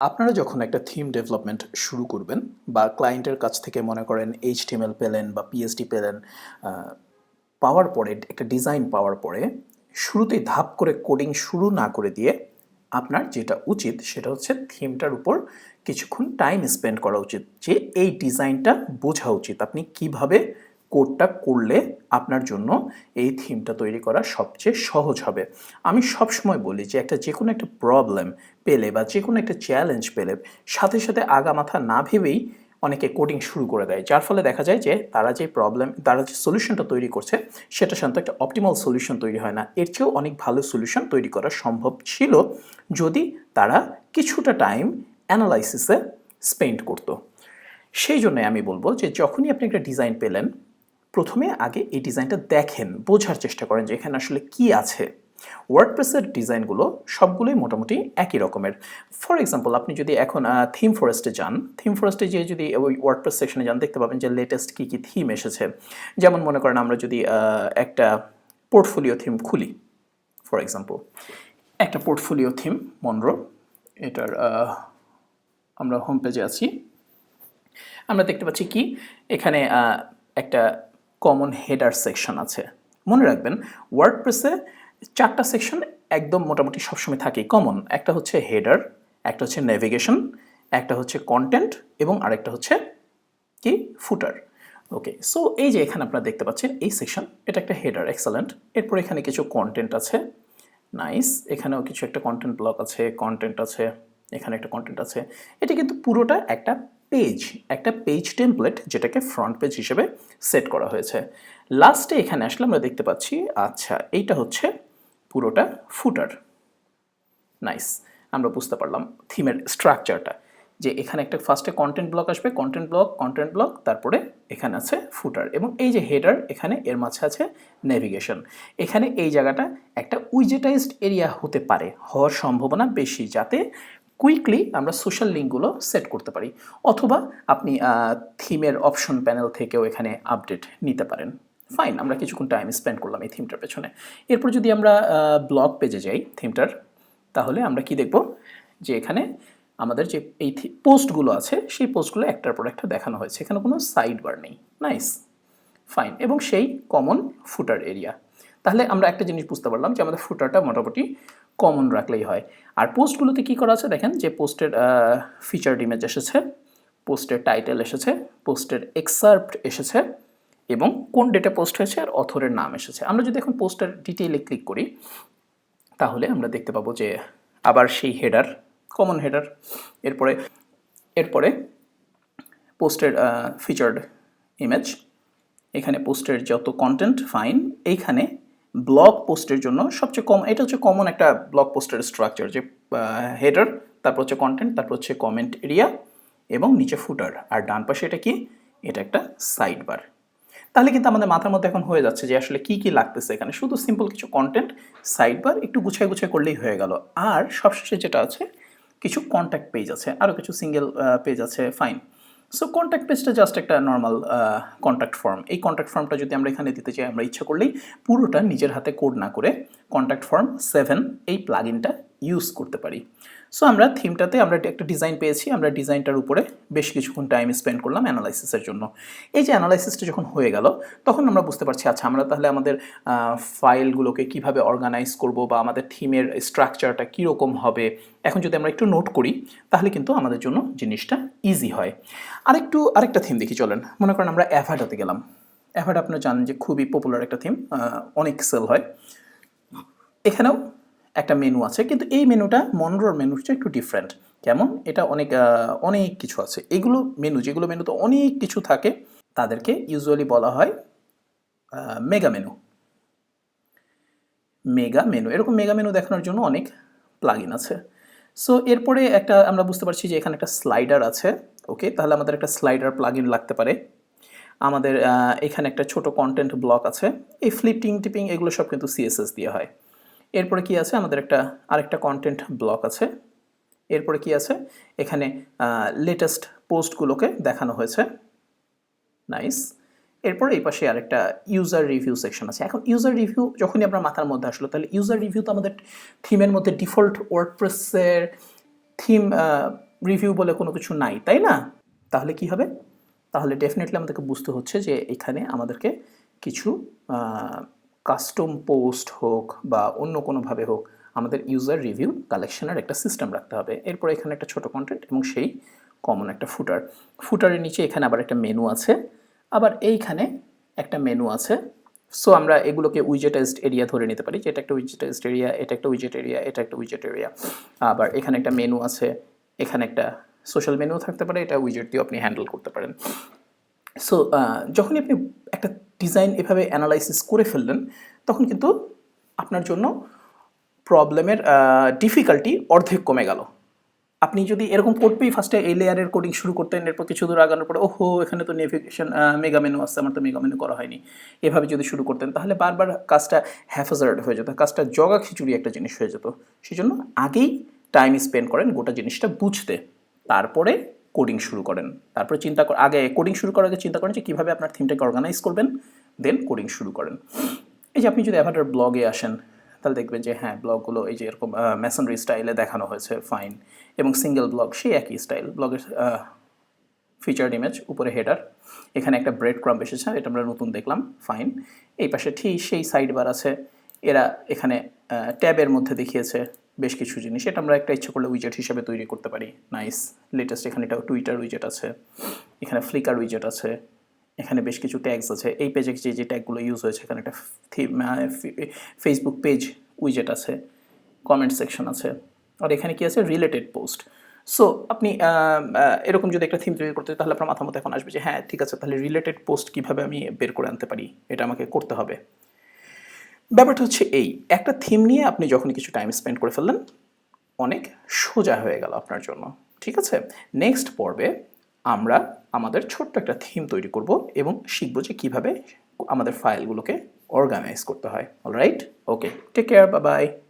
আপনারা যখন একটা থিম ডেভেলপমেন্ট শুরু করবেন বা ক্লায়েন্টের কাছ থেকে মনে করেন এইচটিএমএল পেলেন বা পিএসডি পেলেন পাওয়ার পরে, একটা ডিজাইন পাওয়ার পরে শুরুতেই ধাপ করে কোডিং শুরু না করে দিয়ে আপনার যেটা উচিত সেটা হচ্ছে থিমটার উপর কিছুক্ষণ টাইম স্পেন্ড করা উচিত। যে এই ডিজাইনটা বোঝা উচিত। আপনি কীভাবে কোডটা করলে আপনার জন্য এই থিমটা তৈরি করা সবচেয়ে সহজ হবে। আমি সবসময় বলি যে একটা যে কোনো একটা প্রবলেম পেলে বা যে কোনো একটা চ্যালেঞ্জ পেলে সাথে সাথে আগা মাথা না ভেবেই অনেকে কোডিং শুরু করে দেয়। যার ফলে দেখা যায় যে তারা যে প্রবলেম তারা যে সলিউশনটা তৈরি করছে, সেটা সাধারণত একটা অপটিমাল সলিউশন তৈরি হয় না। এর চেয়েও অনেক ভালো সলিউশন তৈরি করা সম্ভব ছিল যদি তারা কিছুটা টাইম অ্যানালাইসিসে স্পেন্ড করতো। সেই জন্য আমি বলব যে যখনই আপনি একটা ডিজাইন পেলেন প্রথমে আগে এই ডিজাইনটা দেখেন, বোঝার চেষ্টা করেন যে এখানে আসলে কি আছে। ওয়ার্ডপ্রেসের ডিজাইনগুলো সবগুলোই মোটামুটি একই রকমের। ফর এক্সাম্পল আপনি যদি এখন থিম ফরেস্টে যান থিম ফরেস্টে যে যদি ওই ওয়ার্ডপ্রেস সেকশনে যান, দেখতে পাবেন যে লেটেস্ট কী কী থিম এসেছে। যেমন মনে করেন আমরা যদি একটা পোর্টফোলিও থিম খুলি ফর এক্সাম্পল একটা পোর্টফোলিও থিম মনরো এটার আমরা হোম পেজে আছি। আমরা দেখতে পাচ্ছি কি? এখানে একটা কমন হেডার সেকশন আছে। মনে রাখবেন ওয়ার্ডপ্রেসে চারটা সেকশন একদম মোটামুটি সবসময় থাকে কমন একটা হচ্ছে হেডার একটা হচ্ছে নেভিগেশন একটা হচ্ছে কন্টেন্ট এবং আরেকটা হচ্ছে কি? ফুটার ওকে সো এই যে এখানে আপনারা দেখতে পাচ্ছেন, এই সেকশন এটা একটা হেডার এক্সেলেন্ট এরপর এখানে কিছু কন্টেন্ট আছে নাইস এখানেও কিছু একটা কন্টেন্ট ব্লক আছে কন্টেন্ট আছে, এখানে একটা কন্টেন্ট আছে। এটা কিন্তু পুরোটা একটা পেজ একটা পেজ টেমপ্লেট যেটাকে ফ্রন্ট পেজ হিসেবে সেট করা হয়েছে। লাস্টে এখানে আসলে আমরা দেখতে পাচ্ছি আচ্ছা এইটা হচ্ছে পুরোটা ফুটার নাইস আমরা বুঝতে পারলাম থিমের স্ট্রাকচারটা যে এখানে একটা ফার্স্টে কন্টেন্ট ব্লক আসবে কন্টেন্ট ব্লক কন্টেন্ট ব্লক তারপরে এখানে আছে ফুটার এবং এই যে হেডার এখানে এর মাঝে আছে নেভিগেশন এখানে এই জায়গাটা একটা উইজেটাইজড এরিয়া হতে পারে, হওয়ার সম্ভাবনা বেশি, যাতে কুইকলি আমরা সোশ্যাল লিঙ্কগুলো সেট করতে পারি, অথবা আপনি থিমের অপশন প্যানেল থেকেও এখানে আপডেট নিতে পারেন। ফাইন, আমরা কিছুক্ষণ টাইম স্পেন্ড করলাম এই থিমটার পেছনে। এরপর যদি আমরা ব্লগ পেজে যাই থিমটার, তাহলে আমরা কি দেখব? যে এখানে আমাদের যে এই পোস্টগুলো আছে, সেই পোস্টগুলো একটার পর একটা দেখানো হয়েছে। এখানে কোনো সাইড বার নেই। নাইস ফাইন এবং সেই কমন ফুটার এরিয়া তাহলে আমরা একটা জিনিস বুঝতে পারলাম যে আমাদের ফুটারটা মোটামুটি কমন রাখলেই হয়। আর পোস্টগুলোতে কী করা আছে দেখেন? যে পোস্টের ফিচার্ড ইমেজ এসেছে, পোস্টের টাইটেল এসেছে, পোস্টের এক্সার্প্ট এসেছে এবং কোন ডেটে পোস্ট হয়েছে আর অথরের নাম এসেছে। আমরা যদি এখন পোস্টের ডিটেইলে ক্লিক করি, তাহলে আমরা দেখতে পাবো যে আবার সেই হেডার কমন হেডার এরপরে এরপরে পোস্টের ফিচার্ড ইমেজ এখানে পোস্টের যত কন্টেন্ট ফাইন এইখানে ব্লগ পোস্টের জন্য সবচেয়ে কম, এটা হচ্ছে কমন একটা ব্লগ পোস্টের স্ট্রাকচার যে হেডার তারপর হচ্ছে কন্টেন্ট তারপর হচ্ছে কমেন্ট এরিয়া এবং নিচে ফুটার আর ডান পাশে এটা কি? এটা একটা সাইড বার তাহলে কিন্তু আমাদের মাথার মধ্যে এখন হয়ে যাচ্ছে যে আসলে কি কি লাগতেছে এখানে। শুধু সিম্পল কিছু কন্টেন্ট সাইড বার একটু গুছাই গুছাই করলেই হয়ে গেল। আর সবশেষে যেটা আছে, কিছু কন্ট্যাক্ট পেজ আছে আরও কিছু সিঙ্গেল পেজ আছে ফাইন সো কন্ট্যাক্ট পেজটা জাস্ট একটা নর্মাল কন্ট্যাক্ট ফর্ম এই কন্ট্যাক্ট ফর্মটা যদি আমরা এখানে দিতে চাই, আমরা ইচ্ছা করলেই পুরোটা নিজের হাতে কোড না করে কন্ট্যাক্ট ফর্ম সেভেন এই প্লাগিনটা ইউজ করতে পারি। সো আমরা থিমটাতে আমরা একটা ডিজাইন পেয়েছি, আমরা ডিজাইনটার উপরে বেশ কিছুক্ষণ টাইম স্পেন্ড করলাম অ্যানালাইসিসের জন্য। এই যে অ্যানালাইসিসটা যখন হয়ে গেল, তখন আমরা বুঝতে পারছি আচ্ছা আমরা তাহলে আমাদের ফাইলগুলোকে কীভাবে অর্গানাইজ করব বা আমাদের থিমের স্ট্রাকচারটা কীরকম হবে? এখন যদি আমরা একটু নোট করি, তাহলে কিন্তু আমাদের জন্য জিনিসটা ইজি হয়। আরেকটু, আরেকটা থিম দেখি, চলেন। মনে করেন আমরা অ্যাভাডাতে গেলাম। অ্যাভাডা আপনারা জানেন যে খুবই পপুলার একটা থিম অনেক সেল হয়। এখানেও একটা মেনু আছে, কিন্তু এই মেনুটা মনরোর মেনুর চেয়ে একটু ডিফারেন্ট কেমন? এটা অনেক অনেক কিছু আছে। এগুলো মেনু যেগুলো মেনুতে অনেক কিছু থাকে, তাদেরকে ইউজুয়ালি বলা হয় মেগা মেনু মেগা মেনু এরকম মেগা মেনু দেখানোর জন্য অনেক প্লাগইন আছে। সো এরপরে একটা আমরা বুঝতে পারছি যে এখানে একটা স্লাইডার আছে। ওকে তাহলে আমাদের একটা স্লাইডার প্লাগইন লাগতে পারে। আমাদের এখানে একটা ছোট কন্টেন্ট ব্লক আছে। এই ফ্লিপিং টিপিং এগুলো সব কিন্তু সিএসএস দিয়ে হয়। এরপরে কি আছে? আমাদের একটা আরেকটা কন্টেন্ট ব্লক আছে। এরপরে কি আছে? এখানে লেটেস্ট পোস্টগুলোকে দেখানো হয়েছে। নাইস এরপর এই পাশে আরেকটা ইউজার রিভিউ সেকশন আছে। এখন ইউজার রিভিউ যখনই আপনার মাথার মধ্যে আসলো, তাহলে ইউজার রিভিউ তো আমাদের থিমের মধ্যে ডিফল্ট ওয়ার্ডপ্রেসের থিম রিভিউ বলে কোনো কিছু নাই, তাই না? তাহলে কি হবে? তাহলে ডেফিনেটলি আমাদেরকে বুঝতে হচ্ছে যে এখানে আমাদেরকে কিছু কাস্টম পোস্ট হোক বা অন্য কোনোভাবে হোক, আমাদের ইউজার রিভিউ কালেকশনের একটা সিস্টেম রাখতে হবে। এরপর এখানে একটা ছোট কন্টেন্ট এবং সেই কমন একটা ফুটার ফুটারের নিচে এখানে আবার একটা মেনু আছে। আবার এইখানে একটা মেনু আছে। সো আমরা এগুলোকে উইজেটাইজড এরিয়া ধরে নিতে পারি। যে এটা একটা উইজেটাইজড এরিয়া এটা একটা উইজেট এরিয়া এটা একটা উইজেট এরিয়া আবার এখানে একটা মেনু আছে। এখানে একটা সোশ্যাল মেনু থাকতে পারে। এটা উইজেট দিয়ে আপনি হ্যান্ডেল করতে পারেন। সো যখনই আপনি একটা ডিজাইন এভাবে অ্যানালাইসিস করে ফেললেন, তখন কিন্তু আপনার জন্য প্রবলেমের ডিফিকাল্টি অর্ধেক কমে গেল। আপনি যদি এরকম করবেই ফার্স্টে এই লেয়ারের কোডিং শুরু করতেন, এরপর কিছু দূর আগানোর পরে, ওহো, এখানে তো নেভিগেশন মেগা মেনু আসছে আমার তো মেগা মেনু করা হয়নি। এভাবে যদি শুরু করতেন, তাহলে বারবার কাজটা হ্যাফাজার্ড হয়ে যেত, কাজটা জগা খিচুড়ি একটা জিনিস হয়ে যেত। সেই জন্য আগেই টাইম স্পেন্ড করেন গোটা জিনিসটা বুঝতে। তারপরে কোডিং শুরু করেন। তারপরে চিন্তা আগে কোডিং শুরু করার আগে চিন্তা করেন যে কীভাবে আপনার থিমটাকে অর্গানাইজ করবেন দেন কোডিং শুরু করেন। এই যে আপনি যদি অ্যাভাটার ব্লগে আসেন, তাহলে দেখবেন যে হ্যাঁ ব্লগগুলো এই যে এরকম মেসনরি স্টাইলে দেখানো হয়েছে ফাইন এবং সিঙ্গেল ব্লগ সেই একই স্টাইল ব্লগের ফিচার্ড ইমেজ উপরে হেডার এখানে একটা ব্রেড ক্রাম্প এসেছে, এটা আমরা নতুন দেখলাম ফাইন এই পাশে ঠিক সেই সাইড বার আছে। এরা এখানে ট্যাবের মধ্যে দেখিয়েছে। বেশ কিছু জিনিস। এটা আমরা একটা ইচ্ছে করলে উইজেট হিসেবে তৈরি করতে পারি। নাইস লেটেস্ট এখানে এটা টুইটার উইজেট আছে। এখানে ফ্লিকার উইজেট আছে। এখানে বেশ কিছু ট্যাগস আছে। এই পেজে যে যে ট্যাগগুলো ইউজ হয়েছে, এখানে একটা ফেসবুক পেজ উইজেট আছে। কমেন্ট সেকশন আছে। আর এখানে কি আছে? রিলেটেড পোস্ট সো আপনি এরকম যদি একটা থিম তৈরি করতে তাহলে আপনার মাথা মতো এখন আসবে যে হ্যাঁ ঠিক আছে, তাহলে রিলেটেড পোস্ট কীভাবে আমি বের করে আনতে পারি? এটা আমাকে করতে হবে। ব্যাপারটা হচ্ছে এই, একটা থিম নিয়ে আপনি যখন কিছু টাইম স্পেন্ড করে ফেললেন, অনেক সোজা হয়ে গেল আপনার জন্য, ঠিক আছে? নেক্সট পর্বে আমরা আমাদের ছোট্ট একটা থিম তৈরি করব এবং শিখব যে কীভাবে আমাদের ফাইলগুলোকে অর্গানাইজ করতে হয় অলরাইট ওকে টেক কেয়ার বাবাই বাই